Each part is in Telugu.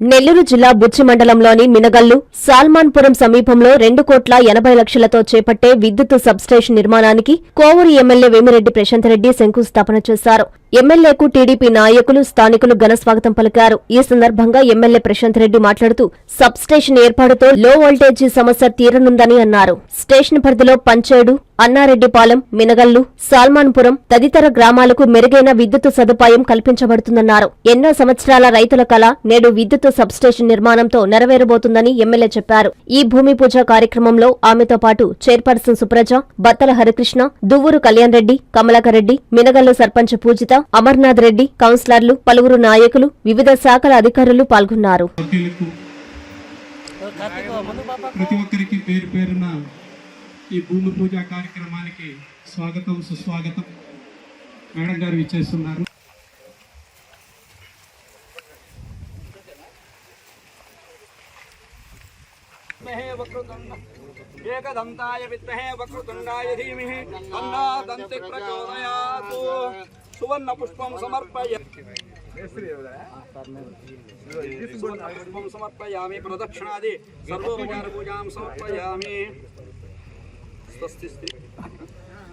నెల్లూరు జిల్లా బుచ్చి మండలంలోని మినగల్లు సాల్మాన్పురం సమీపంలో రెండు కోట్ల ఎనభై లక్షలతో చేపట్టే విద్యుత్ సబ్స్టేషన్ నిర్మాణానికి కోవూరు ఎమ్మెల్యే వేమిరెడ్డి ప్రశాంత్ రెడ్డి శంకుస్థాపన చేశారు. ఎమ్మెల్యేకు టీడీపీ నాయకులు స్థానికులు ఘనస్వాగతం పలికారు. ఈ సందర్భంగా ఎమ్మెల్యే ప్రశాంత్ రెడ్డి మాట్లాడుతూ సబ్స్టేషన్ ఏర్పాటుతో లో వోల్టేజీ సమస్య తీరనుందని అన్నారు. స్టేషన్ పరిధిలో పంచేడు అన్నారెడ్డిపాలెం మినగల్లు సాల్మాన్పురం తదితర గ్రామాలకు మెరుగైన విద్యుత్ సదుపాయం కల్పించబడుతుందన్నారు. ఎన్నో సంవత్సరాల రైతుల కళ నేడు విద్యుత్ సబ్స్టేషన్ నిర్మాణంతో నెరవేరబోతుందని ఎమ్మెల్యే చెప్పారు. ఈ భూమి పూజ కార్యక్రమంలో ఆమెతో పాటు చైర్పర్సన్ సుప్రజ బత్తల హరికృష్ణ దువ్వూరు కళ్యాణ్ రెడ్డి కమలాకర్ రెడ్డి మినగల్లు సర్పంచ్ పూజిత అమర్నాథ్ రెడ్డి కౌన్సిలర్లు పలువురు నాయకులు వివిధ శాఖల అధికారులు పాల్గొన్నారు. ప్రతి ఒక్కరికి పేరు పేరున ఈ భూమి పూజ కార్యక్రమానికి స్వాగతం సుస్వాగతం మేడం గారు ఇచ్చేస్తున్నారు ఏకదంతాయ విద్మహే వక్రతుండాయ ధీమహి తన్నా దంతి ప్రచోదయాతు సువర్ణ పుష్పం సమర్పయ పుష్పం సమర్పయామి ప్రదక్షిణాది సర్వోపచార పూజాం సమర్పయామి स्वस्ति स्त्री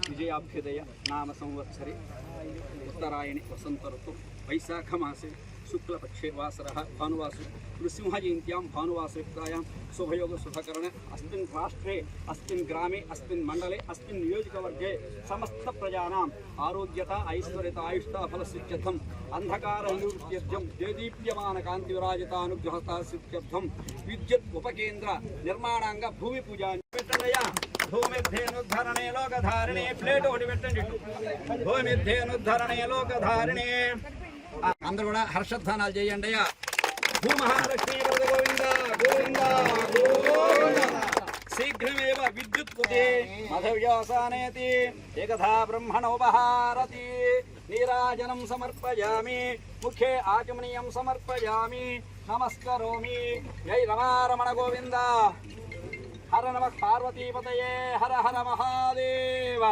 विजयाभ्युदय नाम संवत्सरे उत्तरायणि वसन्तऋतु, वैशाखमासे शुक्लपक्षे वासरः, भानुवासु, नृसिंहजयन्त्यां, भानुवासयुक्तायां, शुभयोगसुखकरणे, अस्मिन् राष्ट्रे, अस्मिन् ग्रामे, अस्मिन् मण्डले, अस्मिन् नियोजकवर्गे समस्तप्रजानाम् आरोग्यता, ऐश्वर्यता आयुष्ता फलसिद्ध्यर्थम् अन्धकारनिवृत्त्यर्थं देदीप्यमानकान्तिविराजितानुग्रहता सिद्ध्यर्थं विद्युत् उपकेन्द्र निर्माणाङ्ग भूमिपूजा పెట్టండియా లోకధారిణే. ప్లేట్ ఒకటి పెట్టండి భూమిధ్యేనుద్ధరణే లోకధారిణే. అందరూ కూడా హర్షధ్వానాలు చేయండి అయ్యా. భూమహాలక్ష్మీ వరద గోవింద గోవింద గోవింద. శీఘ్రమేవ విద్యుత్ కృతే మధవ్యాసానేతి. ఏకథా బ్రహ్మణోపహారతి నీరాజనం సమర్పయామి. ముఖే ఆచమనీయం సమర్పయామి. నమస్కరోమి. జై రమారమణ గోవింద. హర నమ పార్వతీపతయే హర హర మహాదేవ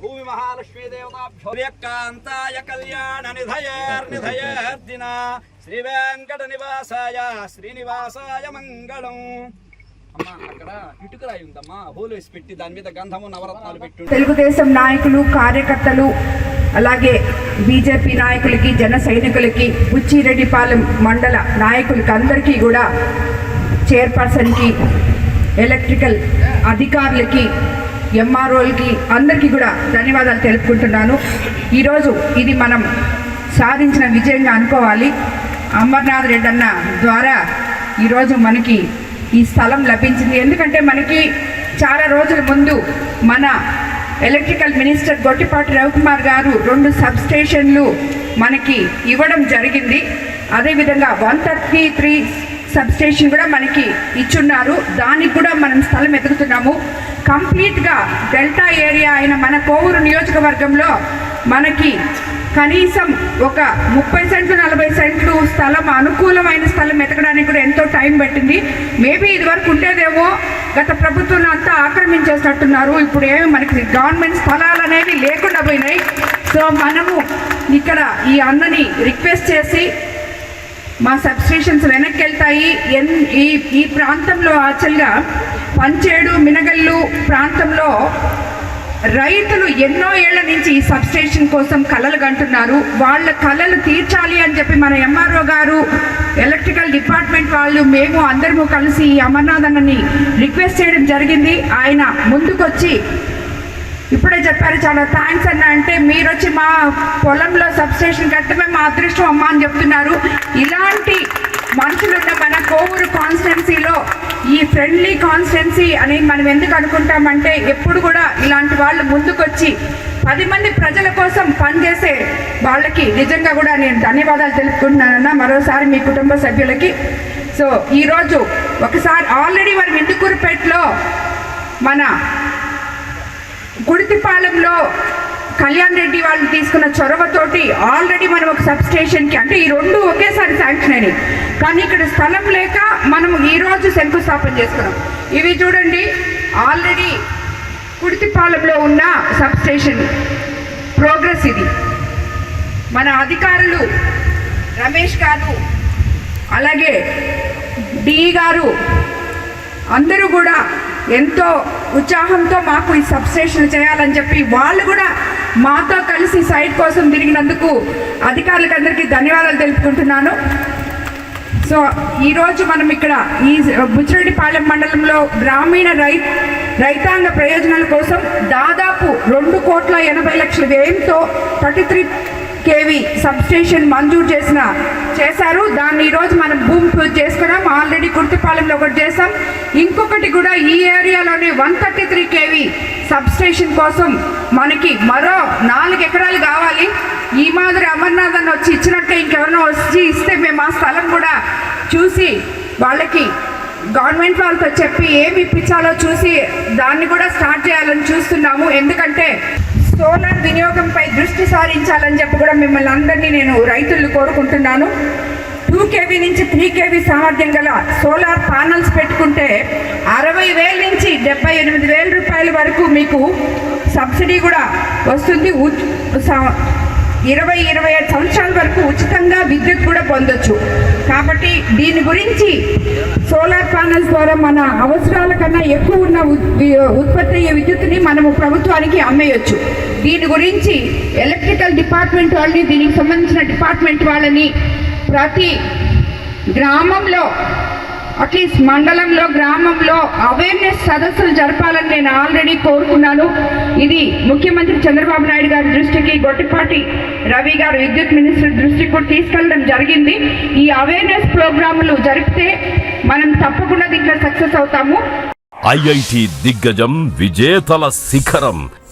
భూమి మహాలక్ష్మీ దేవతాభ్యోకాంతాయ కళ్యాణ నిధయేర్నిధయేర్దిన శ్రీ వెంకట నివాసాయ శ్రీనివాసాయ మంగళం అమ్మా అక్కడ ఇటుకరాయి ఉందమ్మా హోలు వేసి పెట్టి దాని మీద గంధము నవరత్నాలు తెలుగుదేశం నాయకులు కార్యకర్తలు అలాగే బీజేపీ నాయకులకి జన సైనికులకి బుచ్చిరెడ్డిపాలెం మండల నాయకులకి అందరికీ కూడా చైర్పర్సన్కి ఎలక్ట్రికల్ అధికారులకి ఎంఆర్ఓలకి అందరికీ కూడా ధన్యవాదాలు తెలుపుకుంటున్నాను. ఈరోజు ఇది మనం సాధించిన విజయంగా అనుకోవాలి. అమర్నాథ్ రెడ్డి అన్న ద్వారా ఈరోజు మనకి ఈ స్థలం లభించింది. ఎందుకంటే మనకి చాలా రోజుల ముందు మన ఎలక్ట్రికల్ మినిస్టర్ గొట్టిపాటి రవికుమార్ గారు రెండు సబ్ స్టేషన్లు మనకి ఇవ్వడం జరిగింది. అదేవిధంగా one thirty three sub station కూడా మనకి ఇచ్చున్నారు. దానికి కూడా మనం స్థలం ఎదుగుతున్నాము కంప్లీట్గా డెల్టా ఏరియా అయిన మన కోవూరు నియోజకవర్గంలో మనకి కనీసం ఒక ముప్పై సెంట్లు నలభై సెంట్లు స్థలం అనుకూలమైన స్థలం ఎతకడానికి కూడా ఎంతో టైం పట్టింది. మేబీ ఇది వరకు ఉండేదేమో గత ప్రభుత్వం అంతా ఆక్రమించేసినట్టున్నారు. ఇప్పుడు ఏమి మనకి గవర్నమెంట్ స్థలాలు అనేవి లేకుండా పోయినాయి. సో మనము ఇక్కడ ఈ అన్నని రిక్వెస్ట్ చేసి మా సబ్స్టేషన్స్ వెనక్కి వెళ్తాయి ఎన్ ఈ ఈ ప్రాంతంలో యాక్చువల్గా పంచేడు మినగల్లు ప్రాంతంలో రైతులు ఎన్నో ఏళ్ళ నుంచి ఈ సబ్స్టేషన్ కోసం కలలు కంటున్నారు. వాళ్ళ కలలు తీర్చాలి అని చెప్పి మన ఎంఆర్ఓ గారు ఎలక్ట్రికల్ డిపార్ట్మెంట్ వాళ్ళు మేము అందరము కలిసి ఈ అమర్నాథ్ అన్నని రిక్వెస్ట్ చేయడం జరిగింది. ఆయన ముందుకొచ్చి ఇప్పుడే చెప్పారు చాలా థ్యాంక్స్ అన్న అంటే మీరు వచ్చి మా పొలంలో సబ్స్టేషన్ కట్టమే మా అదృష్టం అమ్మా అని చెప్తున్నారు. ఇలాంటి మనుషులున్న మన కోవూరు కాన్స్టిట్యున్సీలో ఈ ఫ్రెండ్లీ కాన్స్టిట్యున్సీ అని మనం ఎందుకు అనుకుంటామంటే ఎప్పుడు కూడా ఇలాంటి వాళ్ళు ముందుకొచ్చి పది మంది ప్రజల కోసం పనిచేసే వాళ్ళకి నిజంగా కూడా నేను ధన్యవాదాలు తెలుపుకుంటున్నానన్న మరోసారి మీ కుటుంబ సభ్యులకి. సో ఈరోజు ఒకసారి ఆల్రెడీ మనం ఇందుకూరుపేటలో మన గుడితిపాలెంలో కళ్యాణ్ రెడ్డి వాళ్ళు తీసుకున్న చొరవతోటి ఆల్రెడీ మనం ఒక సబ్ స్టేషన్కి అంటే ఈ రెండు ఒకేసారి శాంక్షన్ అయినాయి. కానీ ఇక్కడ స్థలం లేక మనం ఈరోజు శంకుస్థాపన చేసుకున్నాం. ఇవి చూడండి ఆల్రెడీ కుడితిపాలెంలో ఉన్న సబ్ స్టేషన్ ప్రోగ్రెస్ ఇది. మన అధికారులు రమేష్ గారు అలాగే డి గారు అందరూ కూడా ఎంతో ఉత్సాహంతో మాకు ఈ సబ్స్టేషన్ చేయాలని చెప్పి వాళ్ళు కూడా మాతో కలిసి సైట్ కోసం తిరిగినందుకు అధికారులకు అందరికీ ధన్యవాదాలు తెలుపుకుంటున్నాను. సో ఈరోజు మనం ఇక్కడ ఈ బుచ్చిరెడ్డిపాలెం మండలంలో గ్రామీణ రై రైతాంగ ప్రయోజనాల కోసం దాదాపు రెండు కోట్ల ఎనభై లక్షల వ్యయంతో థర్టీ త్రీ కేవీ సబ్స్టేషన్ మంజూరు చేసిన చేశారు. దాన్ని ఈరోజు మనం భూమి పూజ చేసుకున్నాం. ఆల్రెడీ కుర్తిపాలెంలో ఒకటి చేసాం ఇంకొకటి కూడా ఈ ఏరియాలోనే one thirty three KV substation కోసం మనకి మరో నాలుగు ఎకరాలు కావాలి. ఈ మాదిరి అమర్నాథ్ అని వచ్చి ఇచ్చినట్టే ఇంకెవరైనా వచ్చి ఇస్తే మేము ఆ స్థలం కూడా చూసి వాళ్ళకి గవర్నమెంట్ వాళ్ళతో చెప్పి ఏమి ఇప్పించాలో చూసి దాన్ని కూడా స్టార్ట్ చేయాలని చూస్తున్నాము. ఎందుకంటే సోలార్ వినియోగంపై దృష్టి సారించాలని చెప్పి కూడా మిమ్మల్ని అందరినీ నేను రైతులు కోరుకుంటున్నాను. టూ కేవీ నుంచి త్రీ కేవీ సామర్థ్యం గల సోలార్ ప్యానల్స్ పెట్టుకుంటే అరవై వేల నుంచి డెబ్బై ఎనిమిది వేల రూపాయల వరకు మీకు సబ్సిడీ కూడా వస్తుంది. ఇరవై ఇరవై ఐదు సంవత్సరాల వరకు ఉచితంగా విద్యుత్ కూడా పొందొచ్చు. కాబట్టి దీని గురించి సోలార్ ప్యానల్స్ ద్వారా మన అవసరాల కన్నా ఎక్కువ ఉన్న ఉత్- ఉత్పత్తి అయ్యే విద్యుత్తుని మనము ప్రభుత్వానికి అమ్మేయచ్చు. దీని గురించి ఎలక్ట్రికల్ డిపార్ట్మెంట్ వాళ్ళని దీనికి సంబంధించిన డిపార్ట్మెంట్ వాళ్ళని ప్రతి గ్రామంలో అట్లీస్ట్ మండలంలో గ్రామంలో అవేర్నెస్ సదస్సులు జరపాలని నేను ఆల్రెడీ కోరుకున్నాను. ఇది ముఖ్యమంత్రి చంద్రబాబు నాయుడు గారి దృష్టికి గొట్టిపాటి రవి గారు విద్యుత్ మినిస్టర్ దృష్టికి కూడా తీసుకెళ్ళడం జరిగింది. ఈ అవేర్నెస్ ప్రోగ్రాములు జరిపితే మనం తప్పకుండా దీంట్లో సక్సెస్ అవుతాము. ఐఐటి దిగ్గజం విజేతల శిఖరం.